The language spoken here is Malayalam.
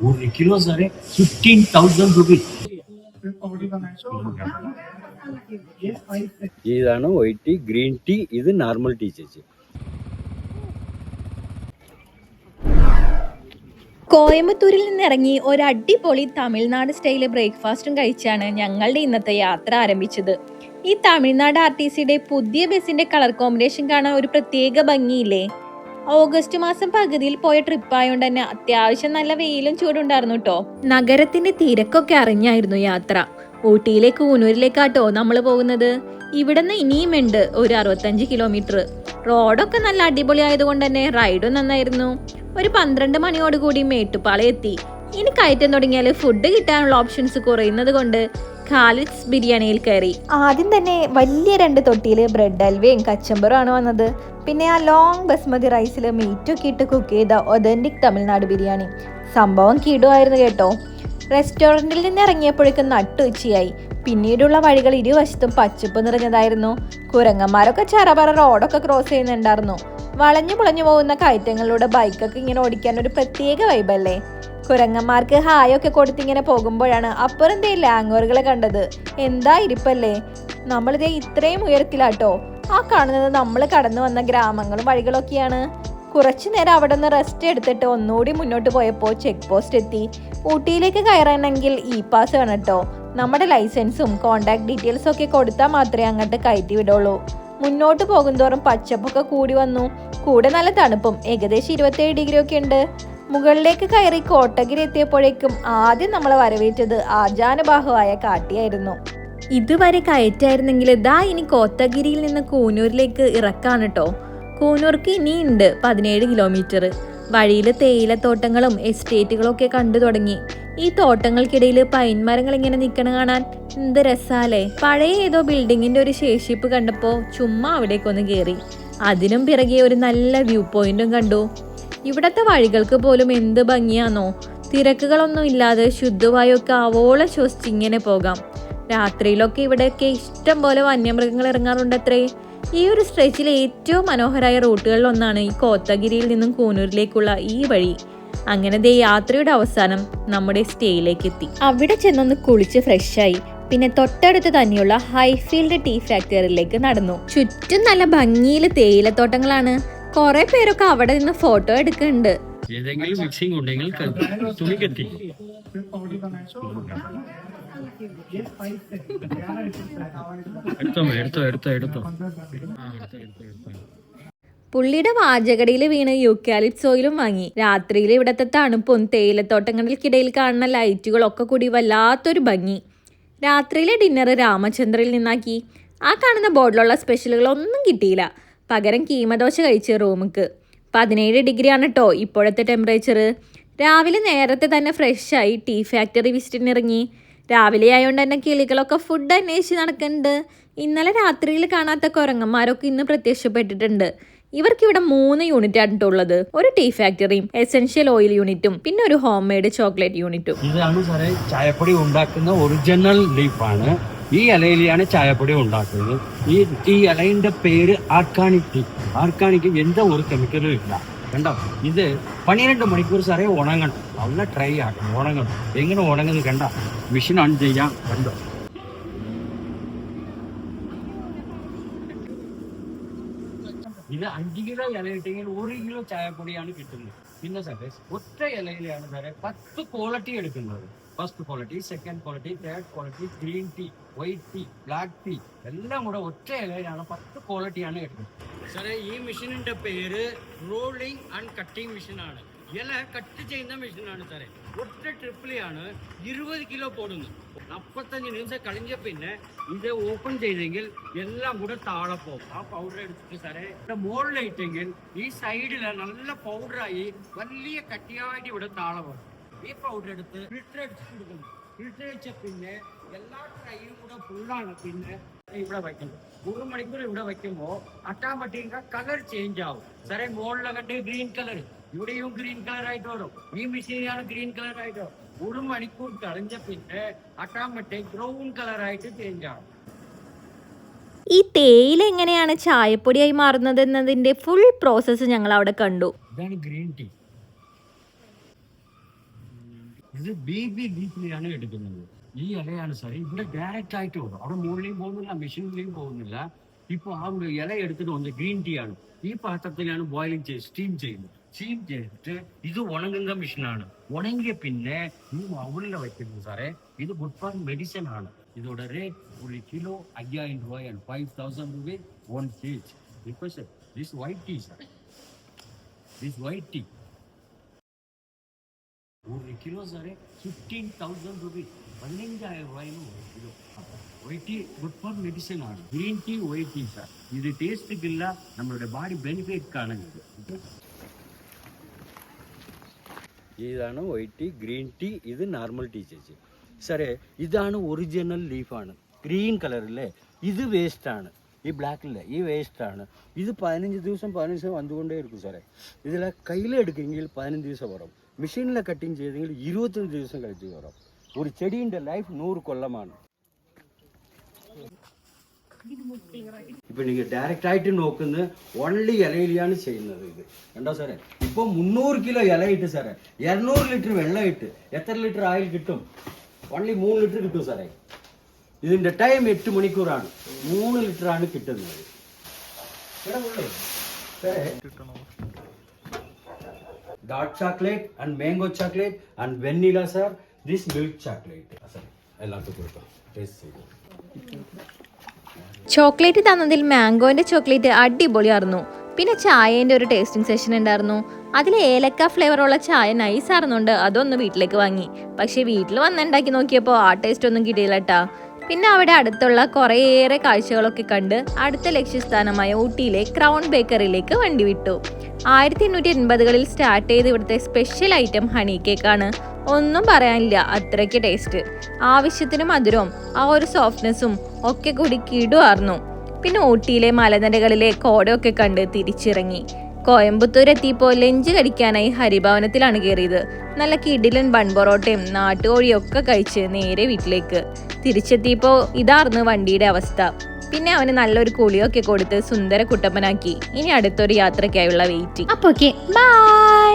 ஒரு kilo sir fifteen thousand rupees ഇതാണ് വൈറ്റ് ടീ ഗ്രീൻ ടീ ഇത് നോർമൽ ടീ ചേച്ചി കോയമ്പത്തൂരിൽ നിന്നിറങ്ങി ഒരു അടിപൊളി തമിഴ്നാട് സ്റ്റൈല് ബ്രേക്ക്ഫാസ്റ്റും കഴിച്ചാണ് ഞങ്ങളുടെ ഇന്നത്തെ യാത്ര ആരംഭിച്ചത് ഈ തമിഴ്നാട് ആർ ടി സിയുടെ പുതിയ ബസ്സിന്റെ കളർ കോമ്പിനേഷൻ കാണാൻ ഒരു പ്രത്യേക ഭംഗിയില്ലേ ഓഗസ്റ്റ് മാസം പകുതിയിൽ പോയ ട്രിപ്പ് ആയതുകൊണ്ട് തന്നെ അത്യാവശ്യം നല്ല വെയിലും ചൂടുണ്ടായിരുന്നു കേട്ടോ നഗരത്തിന്റെ തിരക്കൊക്കെ അറിഞ്ഞായിരുന്നു യാത്ര. ഊട്ടിയിലെ കൂനൂരിലേക്കാട്ടോ നമ്മൾ പോകുന്നത്? ഇവിടുന്ന് ഇനിയുമുണ്ട് ഒരു അറുപത്തഞ്ച് കിലോമീറ്റർ. റോഡൊക്കെ നല്ല അടിപൊളി ആയതുകൊണ്ട് തന്നെ റൈഡും നന്നായിരുന്നു. ഒരു പന്ത്രണ്ട് മണിയോടുകൂടി കൂടി എത്തി ഇനി കയറ്റം തുടങ്ങിയാൽ ഫുഡ് കിട്ടാനുള്ള ഓപ്ഷൻസ് കുറയുന്നത് കൊണ്ട് ഖാലിദ്സ് ബിരിയാണിയിൽ കയറി. ആദ്യം തന്നെ വലിയ രണ്ട് തൊട്ടിയിൽ ബ്രെഡ് അൽവയും കച്ചമ്പറും ആണ് വന്നത്. പിന്നെ ആ ലോങ് ബസ്മതി റൈസിൽ മീറ്റൊക്കെ ഇട്ട് കുക്ക് ചെയ്ത ഒതന്റിക് തമിഴ്നാട് ബിരിയാണി. സംഭവം കിടുവായിരുന്നു കേട്ടോ. റെസ്റ്റോറന്റിൽ നിന്ന് ഇറങ്ങിയപ്പോഴേക്കും നട്ടുച്ചയായി പിന്നീടുള്ള വഴികൾ ഇരുവശത്തും പച്ചപ്പ് നിറഞ്ഞതായിരുന്നു. കുരങ്ങന്മാരൊക്കെ ചറപറ റോഡൊക്കെ ക്രോസ് ചെയ്യുന്നുണ്ടായിരുന്നു. വളഞ്ഞു പുളഞ്ഞു പോകുന്ന കയറ്റങ്ങളിലൂടെ ബൈക്കൊക്കെ ഇങ്ങനെ ഓടിക്കാൻ ഒരു പ്രത്യേക വൈബല്ലേ കുരങ്ങന്മാർക്ക് ഹായൊക്കെ കൊടുത്തിങ്ങനെ പോകുമ്പോഴാണ് അപ്പുറം ദേ ലാങ്ങോറുകളെ കണ്ടത്. എന്താ ഇരിപ്പല്ലേ? നമ്മളിതേ ഇത്രയും ഉയരത്തിലാട്ടോ. ആ കാണുന്നത് നമ്മൾ കടന്നു വന്ന ഗ്രാമങ്ങളും വഴികളൊക്കെയാണ്. കുറച്ചു നേരം അവിടെ നിന്ന് റെസ്റ്റ് എടുത്തിട്ട് ഒന്നുകൂടി മുന്നോട്ട് പോയപ്പോൾ ചെക്ക് പോസ്റ്റ് എത്തി. ഊട്ടിയിലേക്ക് കയറണമെങ്കിൽ ഇ പാസ് വേണം കേട്ടോ നമ്മുടെ ലൈസൻസും കോണ്ടാക്ട് ഡീറ്റെയിൽസും ഒക്കെ കൊടുത്താൽ മാത്രമേ അങ്ങോട്ട് കയറ്റി വിടുള്ളൂ. മുന്നോട്ട് പോകുന്തോറും പച്ചപ്പൊക്കെ കൂടി വന്നു. കൂടെ നല്ല തണുപ്പും. ഏകദേശം ഇരുപത്തേഴ് ഡിഗ്രി ഒക്കെ ഉണ്ട്. മുകളിലേക്ക് കയറി കോട്ടഗിരി എത്തിയപ്പോഴേക്കും ആദ്യം നമ്മളെ വരവേറ്റത് ആജാനുബാഹുവായ കാട്ടിയായിരുന്നു. ഇതുവരെ കയറ്റായിരുന്നെങ്കിൽ ദാ ഇനി കോത്തഗിരിയിൽ നിന്ന് കൂനൂരിലേക്ക് ഇറക്കാണ് കേട്ടോ കൂനൂർക്ക് ഇനിയുണ്ട് പതിനേഴ് കിലോമീറ്റർ വഴിയിൽ തേയിലത്തോട്ടങ്ങളും എസ്റ്റേറ്റുകളും ഒക്കെ കണ്ടു തുടങ്ങി. ഈ തോട്ടങ്ങൾക്കിടയിൽ പൈൻ മരങ്ങൾ ഇങ്ങനെ നിൽക്കണ കാണാൻ എന്ത് രസാലേ. പഴയ ഏതോ ബിൽഡിങ്ങിന്റെ ഒരു ശേഷിപ്പ് കണ്ടപ്പോൾ ചുമ്മാ അവിടേക്കൊന്ന് കയറി അതിനും പിറകെ ഒരു നല്ല വ്യൂ പോയിന്റും കണ്ടു. ഇവിടത്തെ വഴികൾക്ക് പോലും എന്ത് ഭംഗിയാണോ തിരക്കുകളൊന്നും ഇല്ലാതെ ശുദ്ധവായൊക്കെ ആവോളം ശ്വസിച്ച് ഇങ്ങനെ പോകാം. രാത്രിയിലൊക്കെ ഇവിടെയൊക്കെ ഇഷ്ടം പോലെ വന്യമൃഗങ്ങൾ ഇറങ്ങാറുണ്ടത്രേ. ഈ ഒരു സ്ട്രെച്ചിലെ ഏറ്റവും മനോഹരമായ റൂട്ടുകളിൽ ഒന്നാണ് ഈ കോത്തഗിരിയിൽ നിന്നും കൂനൂരിലേക്കുള്ള ഈ വഴി. അങ്ങനെ ദേ യാത്രയുടെ അവസാനം നമ്മുടെ സ്റ്റേയിലേക്ക് എത്തി അവിടെ ചെന്നൊന്ന് കുളിച്ച് ഫ്രഷായി. പിന്നെ തൊട്ടടുത്ത് തന്നെയുള്ള ഹൈഫീൽഡ് ടീ ഫാക്ടറിയിലേക്ക് നടന്നു. ചുറ്റും നല്ല ഭംഗിയിൽ തേയിലത്തോട്ടങ്ങളാണ്. കുറെ പേരൊക്കെ അവിടെ നിന്ന് ഫോട്ടോ എടുക്കുന്നുണ്ട്. ഏതെങ്കിലും മിക്സിംഗ് ഉണ്ടെങ്കിൽ തുണി കെട്ടി. എടുത്തോ എടുത്തോ, എടുത്തോ, എടുത്തോ. പുള്ളിയുടെ വാചകടിയിൽ വീണ് യൂക്കാലിപ്സ് ഓയിലും വാങ്ങി. രാത്രിയിൽ ഇവിടത്തെ തണുപ്പും തേയിലത്തോട്ടങ്ങൾക്കിടയിൽ കാണുന്ന ലൈറ്റുകളൊക്കെ കൂടി വല്ലാത്തൊരു ഭംഗി. രാത്രിയിലെ ഡിന്നർ രാമചന്ദ്രയിൽ നിന്നാക്കി. ആ കാണുന്ന ബോർഡിലുള്ള സ്പെഷ്യലുകളൊന്നും കിട്ടിയില്ല. പകരം കീമദോശ കഴിച്ച് റൂമുക്ക്. പതിനേഴ് ഡിഗ്രിയാണ് കേട്ടോ ഇപ്പോഴത്തെ ടെമ്പറേച്ചർ രാവിലെ നേരത്തെ തന്നെ ഫ്രഷായി ടീ ഫാക്ടറി വിസിറ്റിന് ഇറങ്ങി രാവിലെ ആയതുകൊണ്ട് തന്നെ കിളികളൊക്കെ ഫുഡ് അന്വേഷിച്ച് നടക്കുന്നുണ്ട് ഇന്നലെ രാത്രിയിൽ കാണാത്ത കുരങ്ങന്മാരൊക്കെ ഇന്ന് പ്രത്യക്ഷപ്പെട്ടിട്ടുണ്ട്. ഇവർക്ക് ഇവിടെ മൂന്ന് യൂണിറ്റ് ആണ് ഉള്ളത്. ഒരു ടീ ഫാക്ടറിയും എസെൻഷ്യൽ ഓയിൽ യൂണിറ്റും പിന്നെ ഒരു ഹോം മെയ്ഡ് ചോക്ലേറ്റ് യൂണിറ്റും ഇതാണ് സാറേ ചായപ്പൊടി ഉണ്ടാക്കുന്ന ഒറിജിനൽ ലീഫാണ് ഈ ഇലയിലാണ് ചായപ്പൊടി ഉണ്ടാക്കുന്നത് ഈ ഈ ഇലയിൻ്റെ പേര് ആർക്കാണിക് ടീ ആർക്കാണിക്ക് എന്ത ഒരു കെമിക്കലും ഇല്ല കണ്ടോ ഇത് പന്ത്രണ്ട് മണിക്കൂർ സാറേ ഉണങ്ങണം നല്ല ട്രൈ ആക്കണം ഉണങ്ങണം എങ്ങനെ ഉണങ്ങുന്നത് കണ്ട മെഷീൻ ഓൺ ചെയ്യാം കണ്ടോ ഇത് അഞ്ച് കിലോ ഇല ഇട്ടെങ്കിൽ ഒരു കിലോ ചായപ്പൊടിയാണ് കിട്ടുന്നത്. പിന്നെ സാറേ ഒറ്റ ഇലയിലാണ് സാറേ പത്ത് ക്വാളിറ്റി എടുക്കുന്നത്. First quality second quality third quality green tea white tea black tea എല്ലാം കൂടെ ഒറ്റ ഇലയിലാണ് പത്ത് ക്വാളിറ്റിയാണ് എടുക്കുന്നത് സാറേ ഈ മെഷീനിന്റെ പേര് റോളിംഗ് ആൻഡ് കട്ടിംഗ് മെഷീനാണ് ഇല കട്ട് ചെയ്യുന്ന മെഷീനാണ് സാറേ ഒറ്റ ട്രിപ്പിലെയാണ് ഇരുപത് കിലോ പോടുന്നത് നാൽപ്പത്തഞ്ച് നിമിഷം കഴിഞ്ഞ പിന്നെ ഇത് ഓപ്പൺ ചെയ്തെങ്കിൽ എല്ലാം കൂടെ താഴെ പോകും ആ പൗഡർ എടുത്തിട്ട് സാറേ ഇവിടെ മുകളിലിട്ടെങ്കിൽ ഈ സൈഡിൽ നല്ല പൗഡറായി വലിയ കട്ടിയായിട്ട് ഇവിടെ താഴെ പോകും ഈ പൗഡർ എടുത്ത് ഫിൽറ്റർ അടിച്ച് കൊടുക്കുന്നു ഫിൽറ്റർ അടിച്ച പിന്നെ എല്ലാ ട്രൈയും കൂടെ ഫുള്ളാണ് പിന്നെ ഇവിടെ വയ്ക്കുന്നത് നൂറ് മണിക്കൂർ ഇവിടെ വയ്ക്കുമ്പോൾ ഓട്ടോമാറ്റിക് കളർ ചേഞ്ച് ആവും. സാറേ മുകളിലെ ഗ്രീൻ കളർ ഇവിടെയും ഗ്രീൻ കളർ ആയിട്ട് വരും. ഈ മെഷീനാണ് ഗ്രീൻ കളർ ആയിട്ട് വരും. ഒരു മണിക്കൂർ കളഞ്ഞ പിന്നെ അട്ടാമ്പട്ടി ബ്രൗൺ കളർ ആയിട്ട് ചേഞ്ച് ആവും. ഈ തേയില എങ്ങനെയാണ് ചായപ്പൊടിയായി മാറുന്നത് എന്നതിന്റെ ഫുൾ പ്രോസസ്സ് ഞങ്ങൾ അവിടെ കണ്ടു. ഇതാണ് ഗ്രീൻ ടീ ഇത് ബേബി ലീഫിനെയാണ് എടുക്കുന്നത്. ഈ ഇലയാണ് സാർ ഇവിടെ ഡയറക്റ്റ് ആയിട്ട് വരും അവിടെ മുകളിലേയും പോകുന്നില്ല മെഷീനിലേയും പോകുന്നില്ല ഇപ്പൊ ആ ഒരു ഇല എടുത്തിട്ട് വന്ന് ഗ്രീൻ ടീ ആണ് ഈ പാത്രത്തിലാണ് ബോയിലിംഗ് ചെയ്ത് സ്റ്റീം ചെയ്യുന്നത് സ്റ്റീം ചെയ്തിട്ട് ഇത് ഉണങ്ങുന്ന മെഷീനാണ് ഉണങ്ങിയ പിന്നെ ഈ അവളിൽ വയ്ക്കുന്നത് സാറേ ഇത് ഗുഡ് ഫോർ മെഡിസിൻ ആണ് இதோட ரேட் ஒரு கிலோ ஐயாயிரம் ரூபாய் five thousand rupees one kg because this white tea sir this white tea ஒரு kilo sir fifteen thousand rupees பதினைஞ்சாயிரம் ரூபாய்னு ஒரு kilo white tea good for medicine ആണ് green tea white tea sir இது டேஸ்ட்டுக்கு இல்ல நம்மளோட பாடி பெனிஃபிட்கான ഇത് ഇതാണ് വൈറ്റ് ടീ ഗ്രീൻ ടീ ഇത് നോർമൽ ടീ ചേച്ചി സാറേ ഇതാണ് ഒറിജിനൽ ലീഫാണ് ഗ്രീൻ കളറില്ലേ ഇത് വേസ്റ്റാണ് ഈ ബ്ലാക്കില്ലേ ഈ വേസ്റ്റാണ് ഇത് പതിനഞ്ച് ദിവസം പതിനഞ്ച് ദിവസം വന്നുകൊണ്ടേ ഇരിക്കും സാറേ ഇതിലെ കയ്യിലെടുക്കെങ്കിൽ പതിനഞ്ച് ദിവസം വരും മെഷീനിലെ കട്ടിങ് ചെയ്തെങ്കിൽ ഇരുപത്തഞ്ച് ദിവസം കഴിച്ച് വരും ഒരു ചെടീന്റെ ലൈഫ് നൂറ് കൊല്ലമാണ് ഇപ്പൊ നിങ്ങൾ ഡയറക്റ്റ് ആയിട്ട് നോക്കുന്നത് ഓൺലി ഇലയിലാണ് ചെയ്യുന്നത് ഇത് കണ്ടോ സാറേ ഇപ്പൊ മുന്നൂറ് കിലോ ഇല ഇട്ട് സാറേ ഇരുന്നൂറ് ലിറ്റർ വെള്ളം ഇട്ട് എത്ര ലിറ്റർ ആയിൽ കിട്ടും ഓൺലി മൂന്ന് ലിറ്റർ കിട്ടും സാറേ ഇതിന്റെ ടൈം എട്ട് മണിക്കൂറാണ് മൂന്ന് ലിറ്റർ ആണ് കിട്ടുന്നത് ഇവിടെ ഉള്ളേ. സാറേ dark chocolate and mango chocolate and vanilla sir this milk chocolate sir എല്ലാവർക്കും കൊടുക്കാം ടേസ്റ്റ് ചെയ്തു. ചോക്ലേറ്റ് തന്നതിൽ മാംഗോന്റെ ചോക്ലേറ്റ് അടിപൊളിയായിരുന്നു പിന്നെ ചായേന്റെ ഒരു ടേസ്റ്റിംഗ് സെഷൻ ഉണ്ടായിരുന്നു അതിൽ ഏലക്ക ഫ്ലേവറുള്ള ചായ നൈസ് ആയിരുന്നുണ്ട് അതൊന്ന് വീട്ടിലേക്ക് വാങ്ങി. പക്ഷേ വീട്ടിൽ വന്നുണ്ടാക്കി നോക്കിയപ്പോൾ ആ ടേസ്റ്റ് ഒന്നും കിട്ടിയില്ല കേട്ടാ പിന്നെ അവിടെ അടുത്തുള്ള കുറേയേറെ കാഴ്ചകളൊക്കെ കണ്ട് അടുത്ത ലക്ഷ്യസ്ഥാനമായ ഊട്ടിയിലെ ക്രൗൺ ബേക്കറിയിലേക്ക് വണ്ടി വിട്ടു. ആയിരത്തി എണ്ണൂറ്റി എൺപതുകളിൽ സ്റ്റാർട്ട് ചെയ്ത് ഇവിടുത്തെ സ്പെഷ്യൽ ഐറ്റം ഹണി കേക്കാണ്. ഒന്നും പറയാനില്ല അത്രയ്ക്ക് ടേസ്റ്റ്. ആവശ്യത്തിന് മധുരവും ആ ഒരു സോഫ്റ്റ്നെസ്സും ഒക്കെ കൂടി കിടുവാർന്നു. പിന്നെ ഊട്ടിയിലെ മലനിരകളിലെ കോടയൊക്കെ കണ്ട് തിരിച്ചിറങ്ങി. കോയമ്പത്തൂർ എത്തിയപ്പോൾ ലഞ്ച് കഴിക്കാനായി ഹരിഭവനത്തിലാണ് കയറിയത്. നല്ല കിടിലൻ ബൺ പൊറോട്ടയും നാട്ടുകോഴിയും ഒക്കെ കഴിച്ച് നേരെ വീട്ടിലേക്ക്. തിരിച്ചെത്തിയപ്പോൾ ഇതായിരുന്നു വണ്ടിയുടെ അവസ്ഥ. പിന്നെ അവന് നല്ലൊരു കുളിയൊക്കെ കൊടുത്ത് സുന്ദര കുട്ടപ്പനാക്കി. ഇനി അടുത്തൊരു യാത്രയ്ക്കായുള്ള വെയിറ്റിംഗ് അപ്പൊ ബൈ